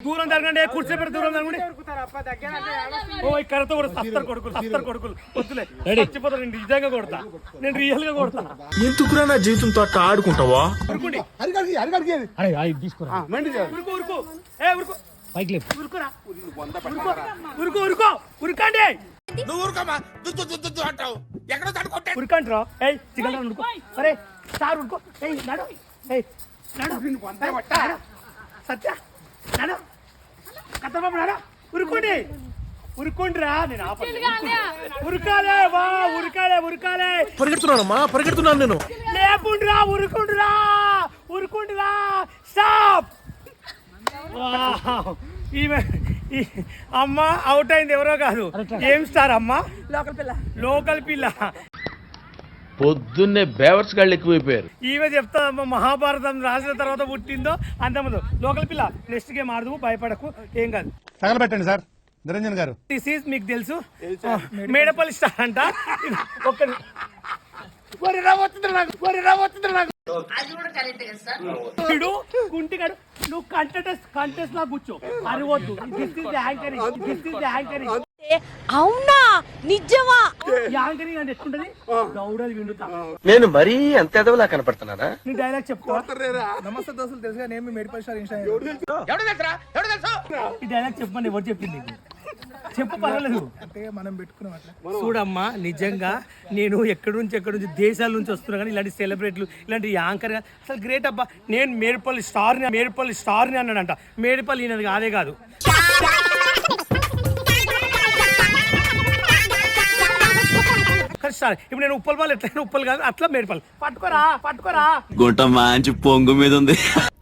దూరం జరగండి కుర్చీ పెట్టి దూరం జరగండి. ఓ ఈ కర్రతో కూడా సస్తర్ కొడుకులు సస్తర్ కొడుకులు. వద్దులే చచ్చిపోతా నేను నిజంగా కొడతా. నేను రియల్గా కొడతా. ఎందుకురా నా జీవితంతో అట్లా ఆడుకుంటావా? ఉరుకుండి అరే ఏ రా. ఏయ్ చికెన్ ఉరుకో సరే సార్ ఉరుకో ఏయ్ నడు. ఏయ్ నడు. నడు. సత్య నడు. నడు ఉరుకోండి ఉరుకోండి రా నేను ఉరకాలే వా ఉరకాలే ఉరకాలే పరిగెడుతున్నానమ్మా పరిగెడుతున్నాను నేను. లేకుండ్రా ఉరుకుండ్రా ఉరుకుండ్రా స్టాప్. ఈమె ఈ అమ్మ అవుట్ అయింది ఎవరో కాదు. ఏం స్టార్ అమ్మ? లోకల్ పిల్ల. లోకల్ పిల్ల. పొద్దున్నే బేవర్స్ గాళ్ళు ఎక్కువైపోయారు. ఈమె చెప్తాదమ్మ మహాభారతం రాసిన తర్వాత పుట్టిందో అంతమంది లోకల్ పిల్ల నెక్స్ట్ గేమ్ ఆడదు భయపడకు ఏం కాదు. తగలబెట్టండి సార్ నిరంజన్ గారు. దిస్ ఈజ్ మీకు తెలుసు. మేడపల్లి స్టార్ అంట. ఒక్క వీడు కుంటిగాడు నువ్వు కంటెస్ట్ కంటెస్ట్ లా కూర్చో. అరవద్దు. This is anchoring this is anchoring అవునా? నిజమా? నేను మరీ అంత ఎదవలా కనపడుతున్నానా? నీ డైలాగ్ చెప్తా. నమస్తే దోస్తులు తెలుసుగా నేను మీ మెడికల్ స్టార్ ఇన్స్టా ఎవడు తెలుసురా? ఎవడు తెలుసు? ఈ డైలాగ్ చెప్పమని ఎవరు చెప్పింది? చెప్పు పర్వాలేదు. అంటే మనం పెట్టుకున్నాం అట్లా. చూడమ్మా నిజంగా నేను ఎక్కడి నుంచి ఎక్కడి నుంచి దేశాల నుంచి వస్తున్నా కానీ ఇలాంటి సెలబ్రిటీలు ఇలాంటి యాంకర్ అసలు గ్రేట్ అబ్బా నేను మేడిపల్లి స్టార్ని మేడిపల్లి స్టార్ని అన్నాడంట. మేడిపల్లి ఈయనది కాదే కాదు. సార్ ఇప్పుడు నేను ఉప్పల్ పాలు ఎట్లయినా ఉప్పల్ కాదు అట్లా మేడిపల్లి. పట్టుకోరా పట్టుకోరా. గుంట మంచి పొంగు మీద ఉంది.